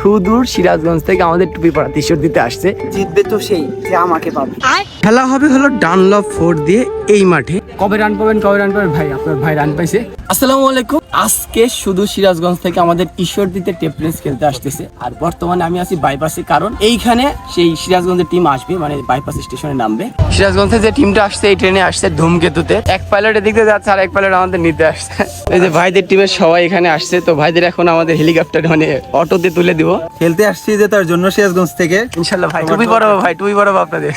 সুদূর সিরাজগঞ্জ থেকে আমাদের টুপি পাড়া টি দিতে আসছে। জিতবে তো সেই যে আমাকে পাবে। খেলা হবে হলো ডানলভ ফোর দিয়ে এই মাঠে। কবে রান পাবেন কবে রান পাবেন? ভাই আপনার ভাই রান পাইছে। আসসালামু আলাইকুম। আজকে শুধু সিরাজগঞ্জ থেকে আমাদের ঈশ্বরদীতে টেপলেন্স খেলতে আসতেছে। আর বর্তমানে আমি আছি বাইপাসে কারণ এইখানে সেই সিরাজগঞ্জের টিম আসবে মানে বাইপাস স্টেশনে নামবে। সিরাজগঞ্জে যে টিমটা আসছে এই ট্রেনে আসছে ধূমকেতুতে। এক পাইলটের দিক যাচ্ছে আর এক পাইলট আমাদের নিতে আসছে। এই যে ভাইদের টিমের সবাই এখানে আসছে তো ভাইদের এখন আমাদের হেলিকপ্টার মানে অটোতে তুলে দিব। খেলতে আসছি যে তার জন্য সিরাজগঞ্জ থেকে। ইনশাল্লাহ ভাই টুপি পরাবো ভাই টুপি পরাবো আপনাদের।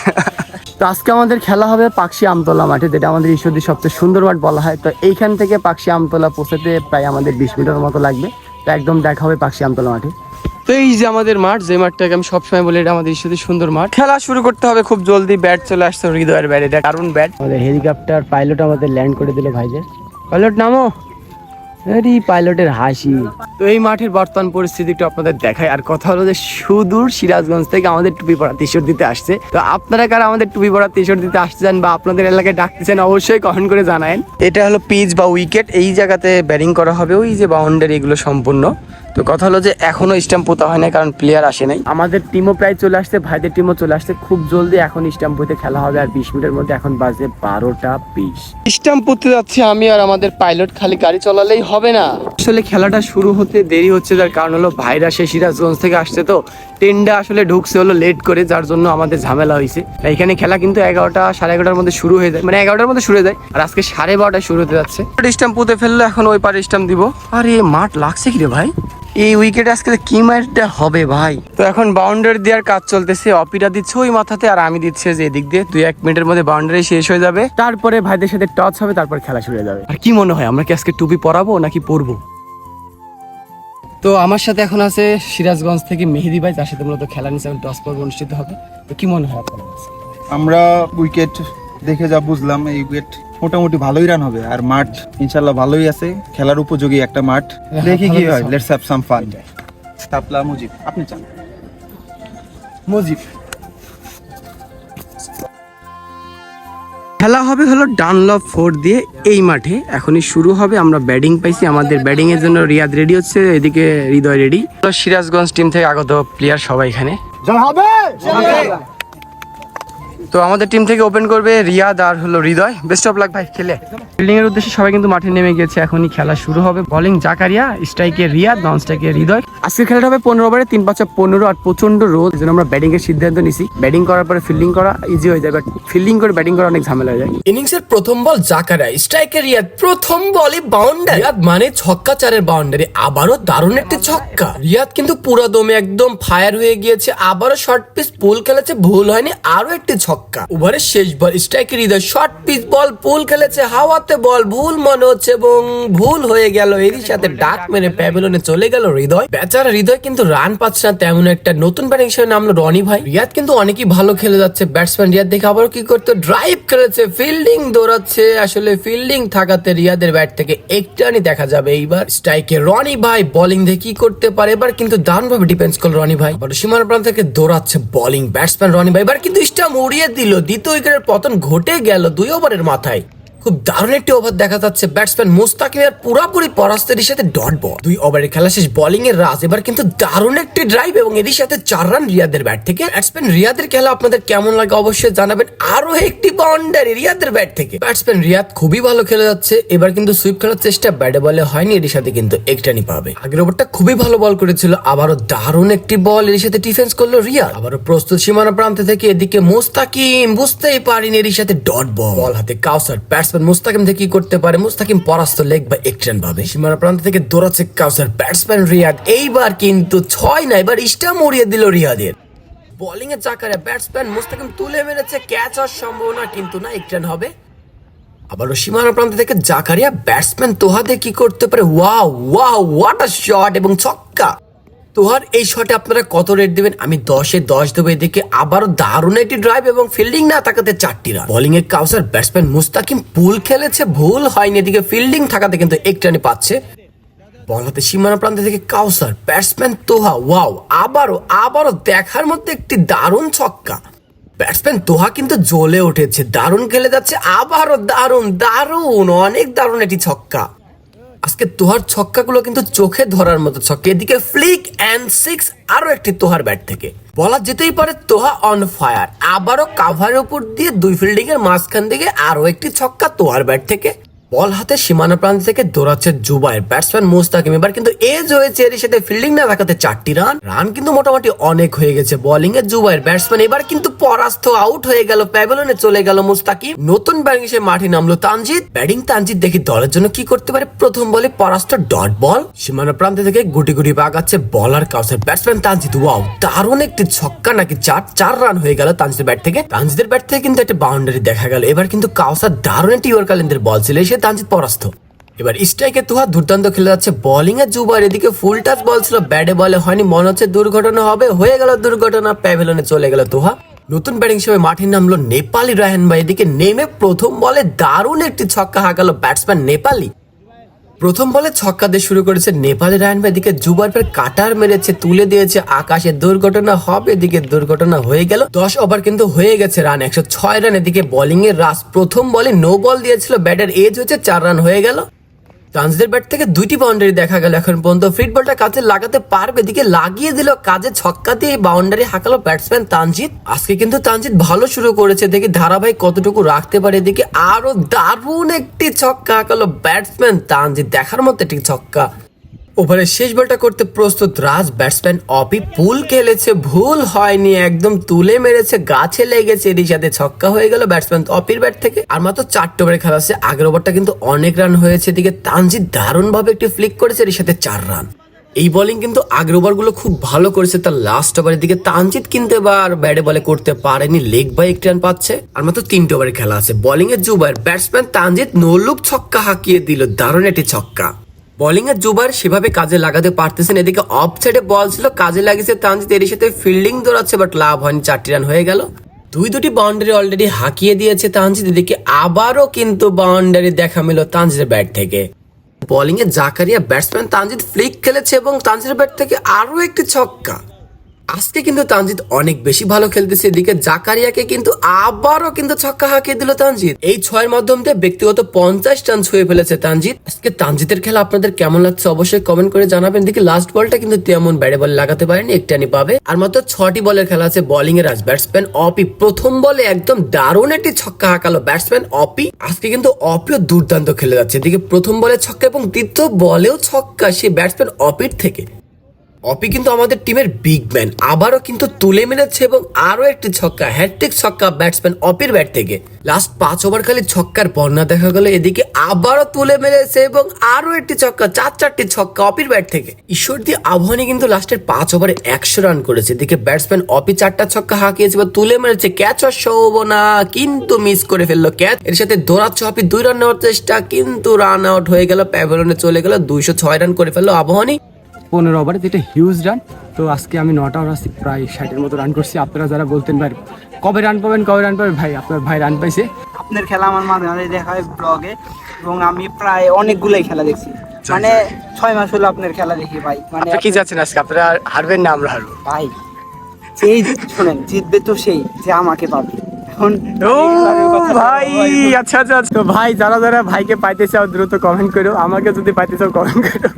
তো আজকে আমাদের খেলা হবে পাকশি আমতলা মাঠে যেটা আমাদের ঈশ্বরদীর সবচেয়ে সুন্দর মাঠ বলা হয়। তো এইখান থেকে পাকশি আমতলা পৌঁছাতে প্রায় আমাদের বিশ মিটার মতো লাগবে। তো একদম দেখা হবে পাকশি আমতলা মাঠে। তো এই যে আমাদের মাঠ যে মাঠটাকে আমি সবসময় বলি এটা আমাদের ঈশ্বরদীর সুন্দর মাঠ। খেলা শুরু করতে হবে খুব জলদি ব্যাট চলে আসছে হৃদয়ের ব্যাট এটা কারণ ব্যাট। আমাদের হেলিকপ্টার পাইলট আমাদের ল্যান্ড করে দিল ভাইদের। পাইলট নামো? আরে পাইলটের হাসি। তো এই মাঠের বর্তমান পরিস্থিতি একটু আপনাদের দেখায় আর কথা হলো যে সুদূর সিরাজগঞ্জ থেকে আমাদের টুপি পড়া টি দিতে আসছে। তো আপনারা কারা আমাদের টুপি পড়া শার্ট দিতে আসছেন বা আপনাদের এলাকায় ডাকতেছেন অবশ্যই কমেন্ট করে জানায়েন। এটা হলো পিচ বা উইকেট। এই জায়গাতে ব্যাটিং করা হবে। ওই যে বাউন্ডারি এগুলো সম্পূর্ণ। তো কথা হলো যে এখনও স্ট্যাম্প পোতা হয় না কারণ প্লেয়ার আসে নাই। আমাদের টিমও প্রায় চলে আসছে ভাইদের টিমও চলে আসছে। খুব জলদি এখন স্ট্যাম্প পুঁতে খেলা হবে আর বিশ মিনিটের মধ্যে এখন বাজে বারোটা বিশ। স্ট্যাম্প পুঁতে যাচ্ছে আমি আর আমাদের পাইলট খালি গাড়ি চালালেই হবে না। আসলে খেলাটা শুরু হতে দেরি হচ্ছে যার কারণ হলো ভাইরা সে সিরাজগঞ্জ থেকে আসছে তো। ট্রেনটা আসলে ঢুকছে হলো লেট করে যার জন্য আমাদের ঝামেলা হয়েছে। এখানে খেলা কিন্তু এগারোটা সাড়ে এগারোটার মধ্যে শুরু হয়ে যায়। মানে এগারোটার মধ্যে শুরু হয়ে যায় আর আজকে সাড়ে বারোটায় শুরু হতে যাচ্ছে। স্ট্যাম্প পুঁতে ফেলল এখন ওই পারে স্ট্যাম্প দিব। আর এই মাঠ লাগছে কি রে ভাই? এই উইকেট আজকে কি মারটা হবে ভাই? তো এখন বাউন্ডারি দেওয়ার কাজ চলতেছে। অপিটা দিচ্ছে ওই মাথাতে আর আমি দিচ্ছে যে এদিক দিয়ে। দুই এক মিনিটের মধ্যে বাউন্ডারি শেষ হয়ে যাবে। তারপরে ভাইদের সাথে টচ হবে তারপর খেলা শুরু হয়ে যাবে। আর কি মনে হয় আমরা কি আজকে টুপি পরাবো নাকি পরবো? তো আমার সাথে এখন আছে সিরাজগঞ্জ থেকে মেহেদি ভাই যার সাথে মূলত খেলা নিচ্ছে টস পর্ব অনুষ্ঠিত হবে। তো কি মনে হয় আপনার আমরা উইকেট দেখে যা বুঝলাম এই উইকেট মোটামুটি ভালোই রান হবে। আর মাঠ ইনশাল্লাহ ভালোই আছে। খেলার উপযোগী একটা মাঠ। দেখি কি হয়। লেটস হ্যাভ সাম ফান তাপলা মুজিব আপনি চান। মুজিব। খেলা হবে হলো ডানলভ ফোর দিয়ে এই মাঠে। এখনই শুরু হবে। আমরা ব্যাটিং পাইছি। আমাদের ব্যাটিং এর জন্য রিয়াদ রেডি হচ্ছে। এদিকে হৃদয় রেডি সিরাজগঞ্জ টিম থেকে আগত প্লেয়ার সবাই এখানে। তো আমাদের টিম থেকে ওপেন করবে রিয়াদ আর হলো হৃদয়। বেস্ট অফ লাক ভাই খেলে। ফিল্ডিং এর উদ্দেশ্যে সবাই কিন্তু মাঠে নেমে গেছে এখনই খেলা শুরু হবে। বোলিং জাকারিয়া স্ট্রাইকে রিয়াদ নন স্ট্রাইকে হৃদয়। আজকে খেলাটা হবে পনেরো ওভারে তিন পাঁচা পনেরো আর প্রচণ্ড রোদ জন্য আমরা ব্যাটিং এর সিদ্ধান্ত নিছি। ব্যাটিং করার পরে ফিল্ডিং করা ইজি হয়ে যায় বাট ফিল্ডিং করে ব্যাটিং করা অনেক ঝামেলা হয়ে যায়। ইনিংসের প্রথম বল জাকারা স্ট্রাইকের রিয়াদ প্রথম বলে বাউন্ডারি রিয়াদ মানে ছক্কা চারের বাউন্ডারি আবারও দারুণ একটি ছক্কা। রিয়াদ কিন্তু পুরো দমে একদম ফায়ার হয়ে গিয়েছে আবারও শর্ট পিস পুল খেলেছে ভুল হয়নি আরও একটি ছক্কা। ওভারের শেষ বল স্ট্রাইকের হৃদয় শর্ট পিচ বল পুল খেলেছে, হাওয়াতে বল ভুল মনে হচ্ছে এবং ভুল হয়ে গেল। এরই সাথে ডাক মেরে প্যাভিলনে চলে গেল হৃদয়। বেচারা হৃদয় কিন্তু রান পাচ্ছে না, তেমন একটা নতুন ব্যাটিং হিসেবে নামলো রনি ভাই। রিয়াদ কিন্তু অনেকই ভালো খেলে যাচ্ছে ব্যাটসম্যান রিয়াদ দেখে আবার কি করতো? ড্রাইভ খেলেছে ফিল্ডিং দৌড়াচ্ছে। আসলে ফিল্ডিং থাকাতে রিয়াদের ব্যাট থেকে একটানি দেখা যাবে। এইবার স্ট্রাইকে রনি ভাই বোলিং দিয়ে কি করতে পারে? এবার কিন্তু দারুণ ভাবে ডিফেন্স করল রনি ভাই। সীমানা প্রান্ত থেকে দৌড়াচ্ছে বোলিং ব্যাটসম্যান রনি ভাই। এবার কিন্তু স্টাম্প উড়িয়ে দিল দ্বিতীয় উইকেটের পতন ঘটে গেল দুই ওভারের মাথায়। খুব দারুণ একটি ওভার দেখা যাচ্ছে। ব্যাটসম্যান মুস্তাকিমের পুরাপুরি পরাস্তের সাথে ডট বল দুই ওভারের খেলা শেষ। বোলিং এর রাজ। এবার কিন্তু দারুণ একটি ড্রাইভ এবং এর সাথে চার রান রিয়াদের ব্যাট থেকে। ব্যাটসম্যান রিয়াদের খেলা আপনাদের কেমন লাগে অবশ্যই জানাবেন। আরও একটি বাউন্ডারি রিয়াদের ব্যাট থেকে। ব্যাটসম্যান রিয়াদ খুবই ভালো খেলে যাচ্ছে। এবার কিন্তু সুইপ খেলার চেষ্টা ব্যাটে বলে হয়নি। এর সাথে কিন্তু একটানি পাবে। আগের ওভারটা খুবই ভালো বল করেছিল। আবারও দারুণ একটি বল এর সাথে ডিফেন্স করল রিয়াদ। আবারও প্রস্তুত সীমানা প্রান্ত থেকে এদিকে মুস্তাকিম। বুঝতেই পারিনি এর সাথে ডট বল বল হাতে কাউসার। ব্যাটসম্যান মুস্তাকিম থেকে করতে পারে? মুস্তাকিম পরাস্ত লেগ বা এক রান পাবে সীমানা প্রান্ত থেকে দৌড়াচ্ছে কাউসার ব্যাটসম্যান রিয়াদ। এইবার কিন্তু ছয় না, এবার স্টাম উড়িয়ে দিল রিয়াদের। বোলিং এর চাকারে ব্যাটসম্যান মুস্তাকিম তুলে মেরেছে ক্যাচ হওয়ার সম্ভাবনা কিন্তু না, এক রান হবে। আবারও সীমানা প্রান্ত থেকে জাকারিয়া, ব্যাটসম্যান তোহাদে কি করতে পারে? Wow wow what a shot এবং ছক্কা! তোহার এই শটে আপনারা কত রেট দেবেন? আমি দশে দশ দেবো এদিকে। আবারও দারুণ একটি ড্রাইভ এবং ফিল্ডিং না থাকাতে চারটি রান বোলিং এর কাউসার ব্যাটসম্যান মুস্তাকিম পুল খেলেছে, ভুল হয়নি এদিকে। ফিল্ডিং থাকাতে কিন্তু এক রানে পাচ্ছে। বল হাতে সীমানা প্রান্ত থেকে কাউসার ব্যাটসম্যান তোহা ওয়াও আবারও আবারও দেখার মধ্যে একটি দারুণ ছক্কা। ব্যাটসম্যান তোহা কিন্তু জ্বলে উঠেছে, দারুণ খেলে যাচ্ছে, আবারও দারুণ দারুণ, অনেক দারুণ একটি ছক্কা। আজকে তোহার ছক্কাগুলো কিন্তু চোখে ধরার মতো ছক্কা। এদিকে ফ্লিক অ্যান্ড সিক্স আরও একটি তোহার ব্যাট থেকে। বলা যেতেই পারে তোহা অন ফায়ার আবারও কাভারের উপর দিয়ে দুই ফিল্ডিং এর মাঝখান থেকে আরও একটি ছক্কা তোহার ব্যাট থেকে। বল হাতে সীমানা প্রান্ত থেকে দৌড়াচ্ছে জুবাইর ব্যাটসম্যান মুস্তাকিম। এবার কিন্তু এজ হয়েছে এর সাথে ফিল্ডিং না দেখাতে চারটি রান রান কিন্তু মোটামুটি অনেক হয়ে গেছে বোলিং এ জুবাইর ব্যাটসম্যান এবার কিন্তু পরাস্ত আউট হয়ে গেল প্যাভিলনে চলে গেল মুস্তাকিম। নতুন ব্যাটিং সে মাঠে নামলো তানজিদ। ব্যাটিং তানজিদ দেখি দলের জন্য কি করতে পারে? প্রথম বলে পরাস্ত ডট বল সীমানা প্রান্ত থেকে গুটি গুটি বাগাচ্ছে বলার কাউসের ব্যাটসম্যান তানজিদ। ওয়াও দারুণ একটি ছক্কা নাকি চার চার রান হয়ে গেল তানজিদের ব্যাট থেকে। তানজিদের ব্যাট থেকে কিন্তু একটা বাউন্ডারি দেখা গেল। এবার কিন্তু কাউসার দারুণ একটি ইয়র্কালিনদের বল ছিল। এসে তানজিদ পরাস্ত। এবার স্ট্রাইকে তুহা দুর্দান্ত খেলে যাচ্ছে বোলিং এর জুবার এদিকে ফুল টাচ বল ছিল ব্যাটে বলে হয়নি, মনে হচ্ছে দুর্ঘটনা হবে, হয়ে গেল দুর্ঘটনা প্যাভেলনে চলে গেল তুহা। নতুন ব্যাটিং হিসেবে মাঠে নামলো নেপালি রায়হান ভাই, এদিকে নেমে প্রথম বলে দারুণ একটি ছক্কা হাঁকালো ব্যাটসম্যান নেপালি। প্রথম বলে ছক্কা দিয়ে শুরু করেছে নেপালের রায়ন ভাই। এদিকে জুবার পর কাটার মেরেছে, তুলে দিয়েছে আকাশে দুর্ঘটনা। হবে এদিকে দুর্ঘটনা হয়ে গেল। দশ ওভার কিন্তু হয়ে গেছে রান, একশো ছয় রান। এদিকে বোলিং এর রাস প্রথম বলে নো বল দিয়েছিল ব্যাটার। এজ হচ্ছে চার রান হয়ে গেল। তানজিদের ব্যাট থেকে দুইটি বাউন্ডারি দেখা গেল। এখন পর্যন্ত ফিট বলটা কাজে লাগাতে পারবে। এদিকে লাগিয়ে দিল কাজে ছক্কা দিয়ে বাউন্ডারি হাঁকালো ব্যাটসম্যান তানজিৎ। আজকে কিন্তু তানজিৎ ভালো শুরু করেছে। দেখি ধারাবাহিক কতটুকু রাখতে পারে। এদিকে আরও দারুণ একটি ছক্কা হাঁকালো ব্যাটসম্যান তানজিৎ। দেখার মতো একটি ছক্কা। ওভারের শেষ বলটা করতে প্রস্তুত রাজ ব্যাটসম্যান অপি পুল খেলেছে, ভুল হয়নি, একদম তুলে মেরেছে, গাছে লেগেছে এরই সাথে ছক্কা হয়ে গেল ব্যাটসম্যান অপির ব্যাট থেকে। আর মাত্র চারটে ওভারে খেলা আছে, আগের ওভারটা কিন্তু অনেক রান হয়েছে, এদিকে তানজিদ দারুণ ভাবে একটি ফ্লিক করেছে, এর সাথে চার রান এই বোলিং কিন্তু আগের ওভারগুলো খুব ভালো করেছে, তার লাস্ট ওভারের দিকে তানজিদ কিন্তু এবার ব্যাটে বলে করতে পারেনি লেগ বাই একটি রান পাচ্ছে। আর মাত্র তিনটে ওভারে খেলা আছে বোলিং এর জুবার ব্যাটসম্যান তানজিদ নোলুক ছক্কা হাঁকিয়ে দিল, দারুণ একটি ছক্কা। বোলিং এর জুবার সেভাবে কাজে লাগাতে পারতেছেন। এদিকে অফ সাইডে বল ছিল, কাজে লাগিয়েছে তানজিদ এর সাথে ফিল্ডিং দৌড়াচ্ছে বাট লাভ হয়নি, চারটি রান হয়ে গেল। দুই দুটি বাউন্ডারি অলরেডি হাঁকিয়ে দিয়েছে তানজিদ এদিকে আবারও কিন্তু বাউন্ডারি দেখা মিল তানজিদের ব্যাট থেকে। বোলিংয়ে জাকারিয়া ব্যাটসম্যান তানজিদ ফ্লিক খেলেছে এবং তানজিদের ব্যাট থেকে আরও একটি ছক্কা। আজকে কিন্তু তানজিদ অনেক বেশি ভালো খেলতেছে। এদিকে জাকারিয়াকে কিন্তু আবারও কিন্তু ছক্কা হাঁকিয়ে দিল তানজিদ। এই ছয়ের মাধ্যম দিয়ে ব্যক্তিগত পঞ্চাশ রান ছুঁয়ে ফেলেছে তানজিদ। আজকে তানজিদের খেলা আপনাদের কেমন লাগছে অবশ্যই কমেন্ট করে জানাবেন। দেখি লাস্ট বলটা কিন্তু তেমন ব্যাটে বল লাগাতে পারেনি একটানি পাবে। আর মাত্র ছটি বলের খেলা আছে বোলিং এর, আজ ব্যাটসম্যান অপি প্রথম বলে একদম দারুণ একটি ছক্কা হাঁকালো ব্যাটসম্যান অপি। আজকে কিন্তু অপিও দুর্দান্ত খেলে যাচ্ছে। এদিকে প্রথম বলে ছক্কা এবং দ্বিতীয় বলেও ছক্কা, সে ব্যাটসম্যান অপির থেকে। অপি কিন্তু আমাদের টিমের বিগ ম্যান আবারও কিন্তু তুলে মেরেছে এবং আরও একটি ছক্কা হ্যাট্রিক ছক্কা ব্যাটসম্যান অপির ব্যাট থেকে। লাস্ট পাঁচ ওভার খালি ছক্কার বন্যা দেখা গেল, এদিকে আবারও তুলে মেরেছে এবং আরও একটি ছক্কা, চার চারটি ছক্কা অপির ব্যাট থেকে। ঈশ্বর দিয়ে আবহানী কিন্তু লাস্টের পাঁচ ওভারে একশো রান করেছে। এদিকে ব্যাটসম্যান অপি চারটা ছক্কা হাঁকিয়েছে বা তুলে মেরেছে ক্যাচ শোভনা কিন্তু মিস করে ফেলল ক্যাচ এর সাথে দৌড়াচ্ছে অপি, দুই রান নেওয়ার চেষ্টা, কিন্তু রান আউট হয়ে গেল প্যাভেলনে চলে গেল, দুইশো ছয় রান করে ফেলল আবহানী। পনেরো ওভারে যেটা হিউজ রান তো আজকে আমি নটা ওভার আসছি প্রায় ষাটের মতো রান করছি। আপনারা যারা বলতেন ভাই কবে রান পাবেন কবে রান পাবেন? ভাই আপনার ভাই রান পাইছে। আপনার খেলা আমার মাঝে মাঝে দেখা হয় ব্লগে এবং আমি প্রায় অনেকগুলোই খেলা দেখছি। মানে ছয় মাস হলো আপনার খেলা দেখি ভাই। মানে কি যাচ্ছেন আজকে? আপনারা হারবেন না আমরা হারবো? ভাই সেই শোনেন জিতবে তো সেই যে আমাকে পাবে। ও ভাই আচ্ছা আচ্ছা আচ্ছা। তো ভাই যারা যারা ভাইকে পাইতে চাও দ্রুত কমেন্ট করো। আমাকে যদি পাইতে চাও কমেন্ট করো।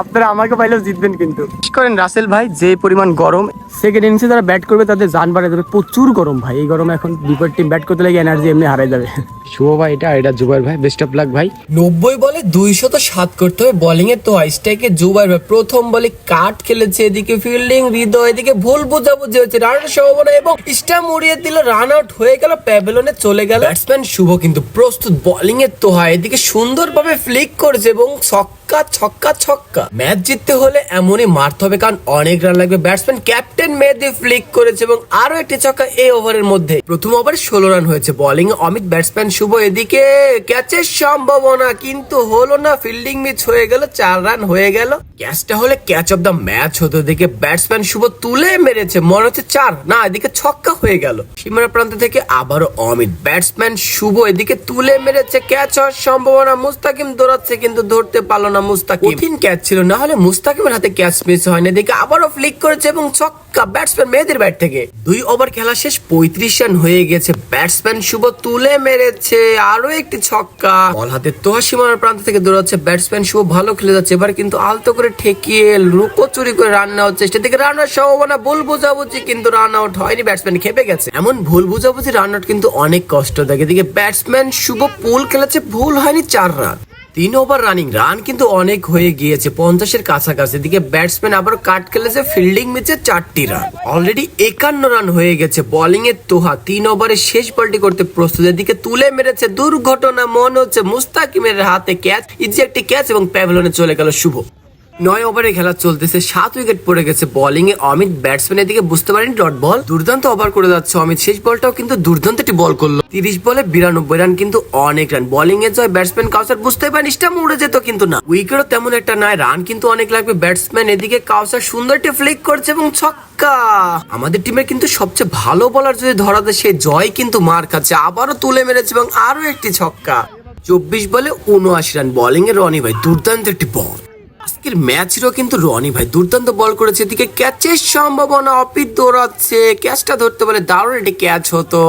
আপনারা আমাকে পাইলেও জিতবেন কিন্তু। করেন রাসেল ভাই? যে পরিমাণ গরম। সেকেন্ড ইনিংসে যারা ব্যাট করবে তাদের বাড়ে যাবে প্রচুর গরম ভাই। এই গরমে এখন বিপরীত টিম ব্যাট করতে লাগে এনার্জি এমনি হারাই যাবে। শুভ ভাই এটা এটা জুবাইর ভাই। বেস্ট অফ লাক ভাই। নব্বই বলে দুইশত সাত করতে হবে। বোলিং এর তো স্ট্রাইকে জুবাইর ভাই প্রথম বলে কাট খেলেছে এদিকে ফিল্ডিং হৃদয় এদিকে ভুল বোঝাবুঝি হয়েছে। রানের সম্ভাবনা এবং স্টাম্প উড়িয়ে দিল রান আউট হয়ে গেল, প্যাভেলনে চলে গেল। ব্যাটসম্যান শুভ কিন্তু প্রস্তুত বোলিং এর তোহা। হয় এদিকে সুন্দরভাবে ফ্লিক করছে এবং ছক্কা ছক্কা ছক্কা। ম্যাচ জিততে হলে এমনই মারতে হবে, কারণ অনেক রান লাগবে। ব্যাটসম্যান ক্যাপ্টেন মেহেদি ফ্লিক করেছে এবং আরও একটি ছক্কা এই ওভারের মধ্যে। প্রথম ওভারে ষোলো রান হয়েছে। বোলিং অমিত ব্যাটসম্যান শুভ এদিকে। ক্যাচের সম্ভাবনা কিন্তু হলো না। ফিল্ডিং মিস হয়ে গেল, চার রান হয়ে গেল। ক্যাচটা হলে ক্যাচ অফ দ্য ম্যাচ হতো এদিকে। ব্যাটসম্যান শুভ তুলে মেরেছে, মনে হচ্ছে চার। না, এদিকে ছক্কা হয়ে গেল। সীমানা প্রান্ত থেকে আবারও অমিত ব্যাটসম্যান শুভ এদিকে তুলে মেরেছে। ক্যাচ হওয়ার সম্ভাবনা মুস্তাকিম দৌড়াচ্ছে, কিন্তু ধরতে পারল না মুস্তাকিম। কঠিন ক্যাচ ছিল, না হলে মুস্তাকিমের হাতে ক্যাচ মিস হয় না দেখে আবারও ফ্লিক করেছে এবং ছক্কা ব্যাটসম্যান মেয়েদের ব্যাট থেকে। দুই ওভার খেলা শেষ, পঁয়ত্রিশ রান হয়ে গেছে। ব্যাটসম্যান শুভ তুলে মেরেছে আরও একটি ছক্কা। বল হাতে তোহা প্রান্ত থেকে দৌড়াচ্ছে ব্যাটসম্যান শুভ ভালো খেলে যাচ্ছে। এবার কিন্তু আলতো করে ঠেকিয়ে লুকোচুরি করে রান নেওয়ার চেষ্টা। থেকে রান আউট সম্ভাবনা, ভুল বোঝাবুঝি কিন্তু রান আউট হয়নি ব্যাটসম্যান খেপে গেছে। এমন ভুল বোঝাবুঝি রান আউট কিন্তু অনেক কষ্ট থাকে এদিকে ব্যাটসম্যান শুভ পুল খেলেছে, ভুল হয়নি চার রান তিন ওভার রানিং রান কিন্তু অনেক হয়ে গিয়েছে। পঞ্চাশের কাছাকাছি এদিকে ব্যাটসম্যান আবার কাট খেলেছে ফিল্ডিং ম্যাচে চারটি রান অলরেডি একান্ন রান হয়ে গেছে বোলিং এর তোহা। তিন ওভারে শেষ বলটি করতে প্রস্তুত এদিকে তুলে মেরেছে দুর্ঘটনা। মনে হচ্ছে মুস্তাকিমের হাতে ক্যাচ ইজি একটি ক্যাচ এবং প্যাভেলনে চলে গেল শুভ। নয় ওভারে খেলা চলতেছে, সাত উইকেট পড়ে গেছে বোলিং এ। অমিত ব্যাটসম্যানের দিকে বুঝতে পারেনি ডট বল দুর্দান্ত ওভার করে যাচ্ছে অমিত। শেষ বলটাও কিন্তু দুর্দান্ত একটি বল করল। তিরিশ বলে বিরানব্বই রান কিন্তু অনেক রান বোলিং এ জয় ব্যাটসম্যান কাউসার বুঝতে পারেন স্টাম্প উড়ে যেত কিন্তু না। উইকেটও তেমন একটা নয় রান কিন্তু অনেক লাগবে। ব্যাটসম্যান এদিকে কাউসার সুন্দর একটি ফ্লিক করছে এবং ছক্কা। আমাদের টিমের কিন্তু সবচেয়ে ভালো বলার যদি ধরা দেয়, সে জয় কিন্তু মার খাচ্ছে। আবারও তুলে মেরেছে এবং আরও একটি ছক্কা। চব্বিশ বলে উনআশি রান বোলিং এ রনি ভাই, দুর্দান্ত একটি বল আজকের ম্যাচেরও কিন্তু রনি ভাই দুর্দান্ত বল করেছে। এদিকে ক্যাচের সম্ভাবনা অপিত দৌড়াচ্ছে। ক্যাচটা ধরতে পারে দারুণ একটি ক্যাচ হতো।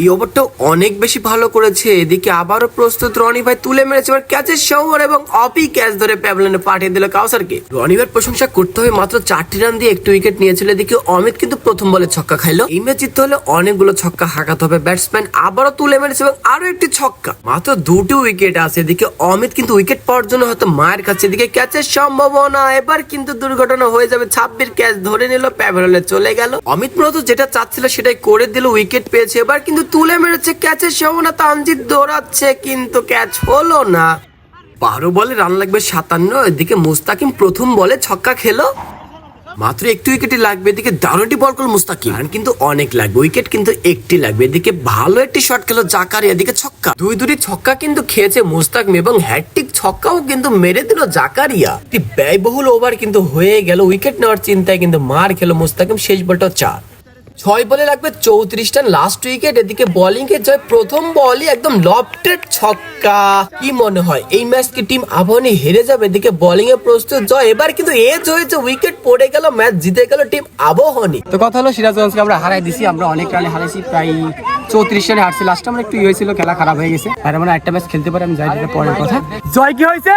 এই ওভারটাও অনেক বেশি ভালো করেছে। এদিকে আবারও প্রস্তুত রনি ভাই তুলে মেরেছে, এবার ক্যাচের শহর এবং অপি ক্যাচ ধরে প্যাভলেনে পাঠিয়ে দিল কাউসারকে। রনি ভাইয়ের প্রশংসা করতে হবে মাত্র চারটি রান দিয়ে একটু উইকেট নিয়েছিল। এদিকে অমিত কিন্তু প্রথম বলে ছক্কা খাইলো। এই ম্যাচ জিততে হলে অনেকগুলো ছক্কা হাঁকাতে হবে। ব্যাটসম্যান আবারও তুলে মেরেছে এবং আরও একটি ছক্কা। মাত্র দুটি উইকেট আছে। এদিকে অমিত কিন্তু উইকেট পাওয়ার জন্য হয়তো মায়ের কাছে। এদিকে ক্যাচের সম্ভাবনা, এবার কিন্তু দুর্ঘটনা হয়ে যাবে। ছাব্বিশ ক্যাচ ধরে নিল, প্যাভেলনে চলে গেল। অমিত মূলত যেটা চাচ্ছিল সেটাই করে দিল, উইকেট পেয়েছে। এবার কিন্তু তুলে মেরেছে ক্যাচের না, তানজিৎ দৌড়াচ্ছে, কিন্তু ক্যাচ হলো না। বারো বলে রান লাগবে সাতান্ন, এদিকে মুস্তাকিম প্রথম বলে ছক্কা খেলো। মাত্র একটি উইকেটই লাগবে, এদিকে দারুণটি বল করল মুস্তাকিম। রান কিন্তু অনেক লাগবে উইকেট কিন্তু একটি লাগবে, এদিকে ভালো একটি শট খেলো জাকারিয়া এদিকে ছক্কা। দুই দুটি ছক্কা কিন্তু খেয়েছে মুস্তাকিম এবং হ্যাট্রিক ছক্কাও কিন্তু মেরে দিল জাকারিয়া। ব্যয়বহুল ওভার কিন্তু হয়ে গেল উইকেট নেওয়ার চিন্তায় কিন্তু মার খেলো মুস্তাকিম, শেষ বলটা চার। ছয় বলে লাগবে চৌত্রিশ রান লাস্ট উইকেট এদিকে বোলিং এর জয় প্রথম বলই একদম লফটেড ছক্কা। কি মনে হয়? এই ম্যাচ কি টিম আবাহনী হেরে যাবে? এদিকে বোলিং এ প্রস্তুত জয়। এবার কিন্তু এজ হয়েছে উইকেট পড়ে গেল ম্যাচ জিতে গেল টিম আবাহনী। তো কথা হলো সিরাজগঞ্জকে আমরা হারাই দিছি। আমরা অনেক রানে হারাইছি প্রায় চৌত্রিশ রানে হারছি। লাস্ট আমার একটু ইয়ে হয়েছিল খেলা খারাপ হয়ে গেছে। আর আমরা একটা ম্যাচ খেলতে পারি আমি যাই যেটা পরের কথা। জয় কি হয়েছে!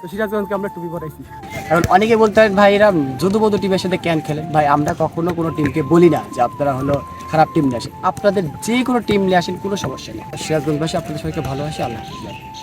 তো সিরাজগঞ্জকে আমরা টুপি পরাইছি। এখন অনেকে বলতে পারেন, ভাই, এরা যদুবধু টিমের সাথে ক্যান খেলে। ভাই, আমরা কখনো কোনো টিমকে বলি না যে আপনারা হলো খারাপ টিম নিয়ে আসেন। আপনাদের যে কোনো টিম নিয়ে আসেন, কোনো সমস্যা নেই। সিরাজগঞ্জবাসী আপনাদের সবাইকে ভালোবাসি, আল্লাহ।